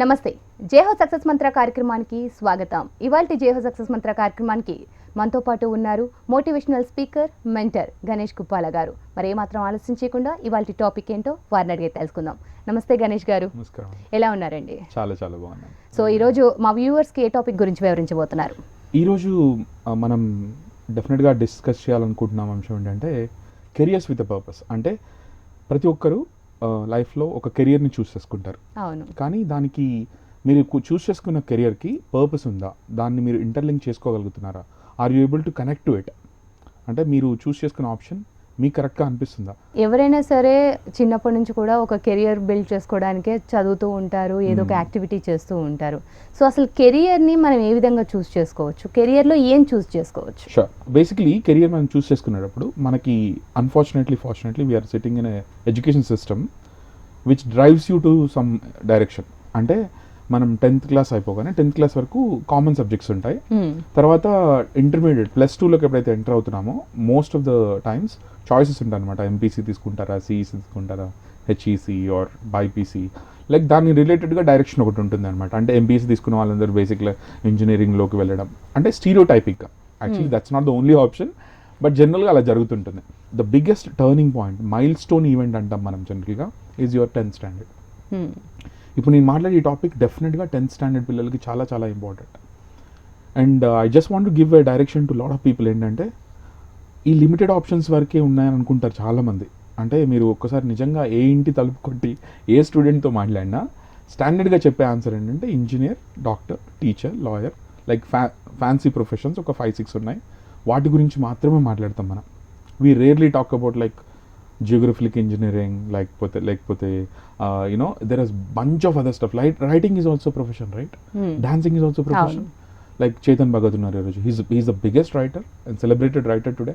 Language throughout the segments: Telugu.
నమస్తే. జేహో సక్సెస్ మంత్ర కార్యక్రమానికి స్వాగతం. ఇవాల్టి జేహో సక్సెస్ మంత్ర కార్యక్రమానికి మనతో పాటు ఉన్నారు motivational speaker mentor Ganesh Kuppala గారు. మరి ఏమాత్రం ఆలస్యం చేయకుండా ఇవాల్టి టాపిక్ ఏంటో వారిని అడిగి తెలుసుకుందాం. నమస్తే గణేష్ గారు. ఎలా ఉన్నారండి? చాలా చాలా బాగున్నాను సో ఈరోజు మా వ్యూవర్స్కి ఏ టాపిక్ గురించి వివరించబోతున్నారు? ఈరోజు మనం డెఫినెట్గా డిస్కస్ చేయాలనుకుంటున్నాం అంశం ఏంటంటే కెరియర్స్ విత్ పర్పస్. అంటే ప్రతి ఒక్కరు లైఫ్లో ఒక కెరియర్ని చూస్ చేసుకుంటారు. అవును. కానీ దానికి మీరు చూస్ చేసుకున్న కెరియర్కి పర్పస్ ఉందా? దాన్ని మీరు interlink చేసుకోగలుగుతున్నారా? Are you able to connect to it అంటే మీరు చూస్ చేసుకున్న ఆప్షన్ మీకు కరెక్ట్గా అనిపిస్తుందా? ఎవరైనా సరే చిన్నప్పటి నుంచి కూడా ఒక కెరియర్ బిల్డ్ చేసుకోవడానికే చదువుతూ ఉంటారు ఏదో ఒక Hmm. యాక్టివిటీ చేస్తూ ఉంటారు. సో అసలు కెరియర్ని మనం ఏ విధంగా చూస్ చేసుకోవచ్చు? కెరియర్లో ఏం చూస్ చేసుకోవచ్చు? షూర్ బేసిక్లీ కెరియర్ మనం చూస్ చేసుకునేటప్పుడు మనకి unfortunately fortunately we are sitting in education system which drives you to some direction అంటే మనం టెన్త్ క్లాస్ అయిపోగానే టెన్త్ క్లాస్ వరకు కామన్ సబ్జెక్ట్స్ ఉంటాయి. Hmm. తర్వాత ఇంటర్మీడియట్ ప్లస్ టూలోకి ఎప్పుడైతే enter అవుతున్నామో most of the times choices ఉంటాయి అనమాట ఎంపీసీ తీసుకుంటారా సిఈసీ తీసుకుంటారా హెచ్ఈసీ ఆర్ బైపీసీ లైక్ దాని రిలేటెడ్గా డైరెక్షన్ ఒకటి ఉంటుంది అనమాట అంటే ఎంపీసీ తీసుకున్న వాళ్ళందరూ బేసిక్గా ఇంజనీరింగ్లోకి వెళ్ళడం. అంటే స్టీరియో టైపిక్గా actually. That's not the only option but జనరల్గా అలా జరుగుతుంటుంది. The biggest turning point milestone event అంటాం మనం జనరల్గా ఈజ్ యువర్ టెన్త్ స్టాండర్డ్. ఇప్పుడు నేను మాట్లాడే ఈ టాపిక్ డెఫినెట్గా టెన్త్ స్టాండర్డ్ పిల్లలకి చాలా చాలా important and I just want give a direction to lot of people ఏంటంటే ఈ లిమిటెడ్ ఆప్షన్స్ వరకే ఉన్నాయని అనుకుంటారు చాలామంది. అంటే మీరు ఒక్కసారి నిజంగా ఏ ఇంటి తలుపు కొట్టి ఏ స్టూడెంట్తో మాట్లాడినా స్టాండర్డ్గా చెప్పే ఆన్సర్ ఏంటంటే engineer doctor teacher lawyer like ఫ్యా ఫ్యాన్సీ ప్రొఫెషన్స్ ఒక ఫైవ్ సిక్స్ ఉన్నాయి. వాటి గురించి మాత్రమే మాట్లాడతాం మనం. We rarely talk about like geographic engineering లేకపోతే లేకపోతే you know there is bunch of other stuff like writing is also profession right. Dancing is also profession like Chetan Bhagat ఉన్నారు ఈరోజు he's he's the biggest writer and celebrated writer today.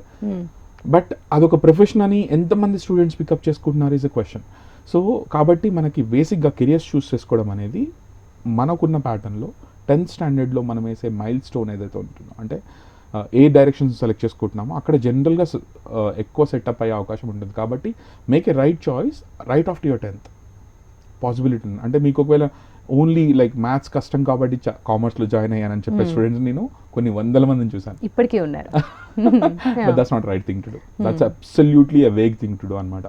But అదొక ప్రొఫెషన్ అని ఎంతమంది స్టూడెంట్స్ పికప్ చేసుకుంటున్నారు ఈజ్ అ క్వశ్చన్ సో కాబట్టి మనకి బేసిక్గా కెరియర్స్ చూస్ చేసుకోవడం అనేది మనకున్న ప్యాటర్న్లో టెన్త్ స్టాండర్డ్లో మనం వేసే మైల్ స్టోన్ ఏదైతే ఉంటుందో అంటే ఏ డైరెక్షన్స్ సెలెక్ట్ చేసుకుంటున్నామో అక్కడ జనరల్గా ఎక్కువ సెటప్ అయ్యే అవకాశం ఉంటుంది. కాబట్టి make a right choice right after your tenth possibility ఉంది. అంటే మీకు ఒకవేళ ఓన్లీ లైక్ మ్యాథ్స్ కష్టం కాబట్టి కామర్స్లో జాయిన్ అయ్యానని చెప్పే Hmm. స్టూడెంట్స్ నేను కొన్ని వందల మందిని చూశాను. ఇప్పటికీ ఉన్నారు. But that's not right thing to do that's absolutely a vague thing to do అనమాట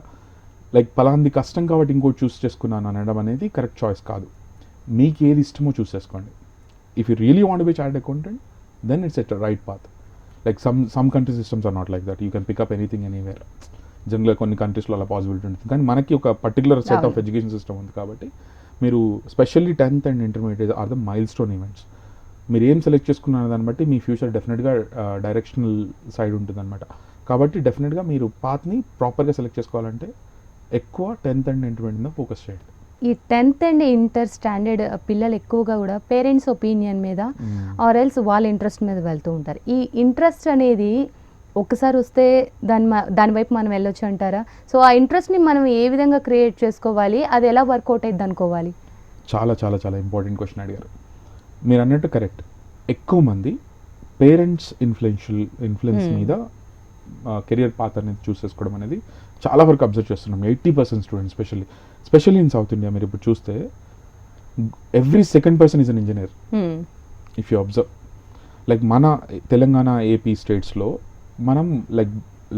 లైక్ పలాంది కష్టం కాబట్టి ఇంకోటి చూస్ చేసుకున్నాను అనడం అనేది కరెక్ట్ చాయిస్ కాదు. మీకు ఏది ఇష్టమో చూస్ చేసుకోండి. If you really want be chart accountant then it's at right path like some some country systems are not like that you can pick up anything anywhere జనరల్గా కొన్ని కంట్రీస్లో అలా పాసిబిలిటీ ఉంటుంది. కానీ మనకి ఒక particular set of. Education system ఉంది కాబట్టి మీరు specially tenth and intermediate are the mile stone events మీరు ఏం సెలెక్ట్ చేసుకున్న దాన్ని బట్టి మీ ఫ్యూచర్ డెఫినెట్గా డైరెక్షనల్ సైడ్ ఉంటుందన్నమాట. కాబట్టి డెఫినెట్గా మీరు పాత్ని ప్రాపర్గా సెలెక్ట్ చేసుకోవాలంటే ఎక్కువ టెన్త్ అండ్ ఇంటర్మీడియట్ మీద ఫోకస్ చేయండి. ఈ టెన్త్ అండ్ ఇంటర్ స్టాండర్డ్ పిల్లలు ఎక్కువగా కూడా పేరెంట్స్ ఒపీనియన్ మీద ఆర్ ఎల్స్ వాళ్ళ ఇంట్రెస్ట్ మీద వెళ్తూ ఉంటారు. ఈ ఇంట్రెస్ట్ అనేది ఒక్కసారి వస్తే దాని మ- దాని వైపు మనం వెళ్ళొచ్చు అంటారా? సో ఆ ఇంట్రెస్ట్ని మనం ఏ విధంగా క్రియేట్ చేసుకోవాలి? అది ఎలా వర్కౌట్ అయ్యింది అనుకోవాలి? చాలా చాలా చాలా ఇంపార్టెంట్ క్వశ్చన్ అడిగారు. మీరు అన్నట్టు కరెక్ట్ ఎక్కువ మంది పేరెంట్స్ ఇన్ఫ్లుయెన్షియల్ ఇన్ఫ్లుయెన్స్ Hmm. మీద కెరియర్ పాత్ అనేది చూస్ చేసుకోవడం అనేది చాలా వరకు అబ్జర్వ్ చేస్తున్నాం eighty percent students specially specially in South India మీరు ఇప్పుడు చూస్తే every second person is an engineer. If you observe like మన తెలంగాణ ఏపీ స్టేట్స్లో మనం లైక్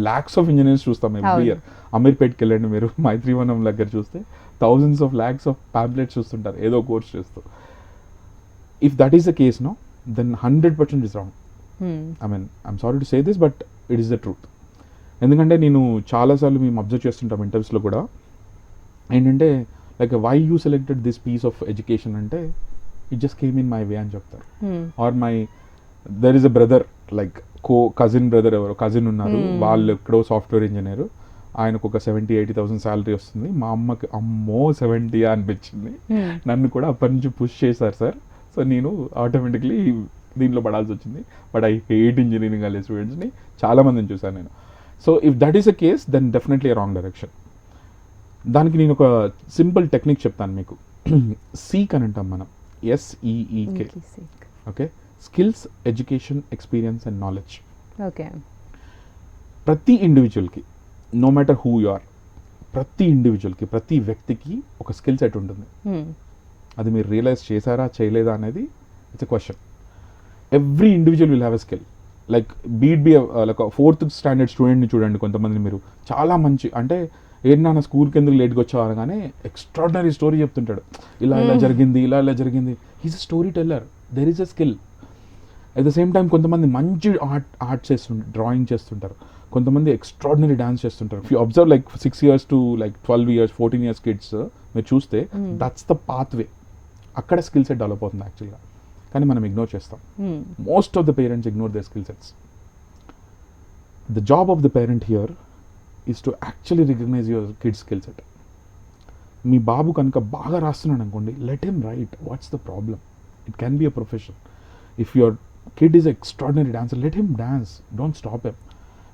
ల్యాక్స్ ఆఫ్ ఇంజనీర్స్ చూస్తాం ఎవ్రీ. ఇయర్ అమీర్పేట్కి వెళ్ళండి మీరు మైత్రివనం దగ్గర చూస్తే thousands of lakhs of pamphlets చూస్తుంటారు ఏదో కోర్స్ చేస్తూ if that is the case no then hundred percent is wrong. I mean I'm sorry to say this but it is the truth ఎందుకంటే నేను చాలాసార్లు మేము అబ్జర్వ్ చేస్తుంటాం ఇంటర్వ్యూస్లో కూడా. ఏంటంటే like why you selected this piece of education అంటే it just came in my way అని చెప్తారు. Or my there is a brother like co cousin brother ఎవరు కజిన్ ఉన్నారు. Hmm. వాళ్ళు ఎక్కడో సాఫ్ట్వేర్ ఇంజనీర్ ఆయనకు ఒక సెవెంటీ ఎయిటీ థౌసండ్ శాలరీ వస్తుంది. మా అమ్మకి అమ్మో సెవెంటీ అనిపించింది. Hmm. నన్ను కూడా అప్పటి నుంచి పుష్ చేశారు సార్. సో నేను ఆటోమేటిక్లీ దీంట్లో పడాల్సి వచ్చింది. బట్ ఐ హేట్ ఇంజనీరింగ్ అనే స్టూడెంట్స్ని చాలా మందిని చూశాను నేను. So if that is a case then definitely wrong direction దానికి నేను ఒక సింపుల్ టెక్నిక్ చెప్తాను మీకు. సీక్ అని అంటాం మనం. S E E K Okay, sick. Okay? Skills education experience and knowledge Okay. ప్రతి ఇండివిజువల్కి no matter who you are ప్రతి ఇండివిజువల్కి ప్రతి వ్యక్తికి ఒక స్కిల్ సెట్ ఉంటుంది. Hmm. అది మీరు రియలైజ్ చేశారా చేయలేదా అనేది it's a question every individual will have a skill like beat be like fourth standard స్టూడెంట్ని చూడండి కొంతమంది మీరు. చాలా మంచి అంటే ఏంటి నాన్న స్కూల్కి ఎందుకు లేట్గా వచ్చావు అనగానే ఎక్స్ట్రాడినరీ స్టోరీ చెప్తుంటాడు. ఇలా ఇలా Mm. జరిగింది ఇలా ఇలా జరిగింది. He's a story teller there is a skill at the same time కొంతమంది మంచి ఆర్ట్ ఆర్ట్ చేస్తుంటారు డ్రాయింగ్ చేస్తుంటారు. కొంతమంది ఎక్స్ట్రాడినరీ డాన్స్ చేస్తుంటారు. You observe like six years to like twelve years fourteen years kids మీరు చూస్తే. దట్స్ ద పాత్ వే అక్కడ స్కిల్ సెట్ డెవలప్ అవుతుంది యాక్చువల్గా కానీ మనం ఇగ్నోర్ చేస్తాం. Most of the parents ignore their skill sets. The job of the parent here is to actually recognize your kid's skill set. మీ బాబు కనుక బాగా రాస్తున్నాడు అనుకోండి let him write what's the problem it can be a profession if your kid is extraordinary dancer let him dance don't stop M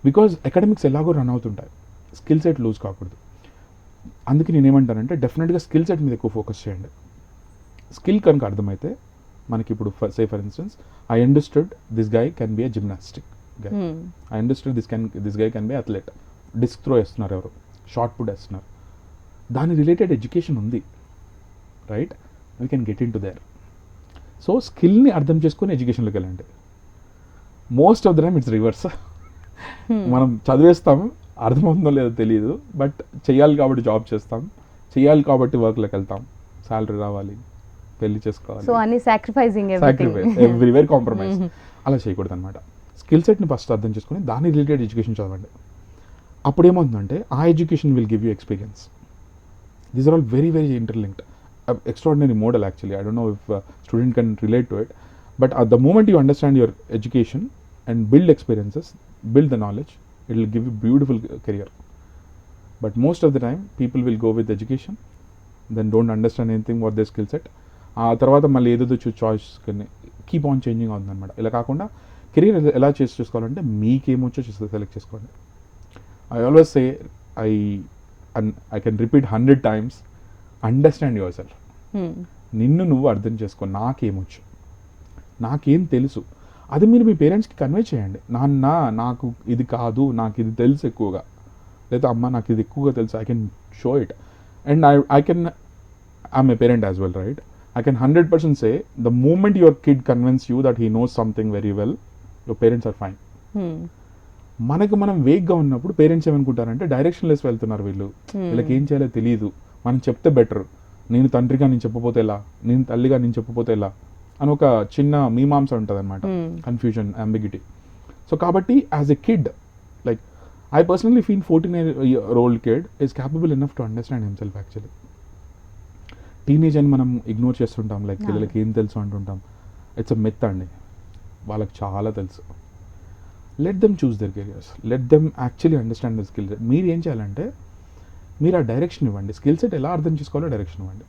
because academics ఎలాగో రన్ అవుతుంటాయి. స్కిల్ సెట్ లూజ్ కాకూడదు. అందుకే నేను ఏమంటానంటే డెఫినెట్గా స్కిల్ సెట్ మీద ఎక్కువ ఫోకస్ చేయండి. స్కిల్ కనుక అర్థమైతే మనకి ఇప్పుడు say for instance I understood this guy can be a gymnastic guy. I understood this can this guy can be athlete disc throw వేస్తున్నారు ఎవరు? షార్ట్ పుట్ వేస్తున్నారు. దాని రిలేటెడ్ ఎడ్యుకేషన్ ఉంది. Right we can get into there so స్కిల్ని అర్థం చేసుకుని ఎడ్యుకేషన్లోకి వెళ్ళండి. Most of the time it's reverse. మనం చదివేస్తాం అర్థమవుతుందో లేదో తెలియదు బట్ చేయాలి కాబట్టి జాబ్ చేస్తాం చేయాలి కాబట్టి వర్క్లోకి వెళ్తాం. శాలరీ రావాలి. పెళ్ళి చేసుకోవాలి. సో అన్ని సాక్రిఫైసింగ్ సాక్రిఫైస్ ఎవ్రీవేర్ కాంప్రమైజ్ అలా చేయకూడదు అనమాట స్కిల్ సెట్ని ఫస్ట్ అర్థం చేసుకుని దాని రిలేటెడ్ ఎడ్యుకేషన్ చదవండి. అప్పుడు ఏమవుతుందంటే ఆ education will give you experience these are all very very interlinked extraordinary model actually I don't know if student can relate to it but at the moment you understand your education and build experiences build the knowledge it will give you beautiful career but most of the time people will go with education then don't understand anything what the skill set ఆ తర్వాత మళ్ళీ ఏదేదో చాయిస్ కానీ కీప్ ఆన్ చేంజింగ్ అవుతుంది అనమాట ఇలా కాకుండా కెరీర్ ఎలా చేసి చూసుకోవాలంటే మీకేమొచ్చో చేసి సెలెక్ట్ చేసుకోండి. I always say I I can repeat hundred times understand yourself. నిన్ను నువ్వు అర్థం చేసుకో నాకేమొచ్చు నాకేం తెలుసు? అది మీరు మీ పేరెంట్స్కి కన్వే చేయండి. నాన్న నాకు ఇది కాదు నాకు ఇది తెలుసు ఎక్కువగా. లేదా అమ్మ నాకు ఇది ఎక్కువగా తెలుసు I can show it and I I can I'm a parent as well right I can hundred percent say the moment your kid convince you that he knows something very well your parents are fine. మనకు మనం వేగ్గా ఉన్నప్పుడు పేరెంట్స్ ఏమనుకుంటారంటే డైరెక్షన్ లెస్ వెళ్తున్నారు వీళ్ళు. Hmm. వీళ్ళకి ఏం చేయాలో తెలియదు మనం చెప్తే బెటర్ నేను తండ్రిగా నేను చెప్పపోతే ఎలా? నేను తల్లిగా నేను చెప్పపోతే ఎలా? అని ఒక చిన్న మీమాంస ఉంటుంది అనమాట. కన్ఫ్యూజన్ అంబిగిటీ సో కాబట్టి as a kid like I personally feel fourteen year old kid is capable enough to understand himself actually teenage అని మనం ఇగ్నోర్ చేస్తుంటాం లైక్. పిల్లలకి ఏం తెలుసు అంటుంటాం. ఇట్స్ అ మెత్ అండి. వాళ్ళకి చాలా తెలుసు. Let them choose their careers let them actually understand the skill మీరు ఏం చేయాలంటే మీరు ఆ డైరెక్షన్ ఇవ్వండి. స్కిల్ సెట్ ఎలా అర్థం చేసుకోవాలో డైరెక్షన్ ఇవ్వండి.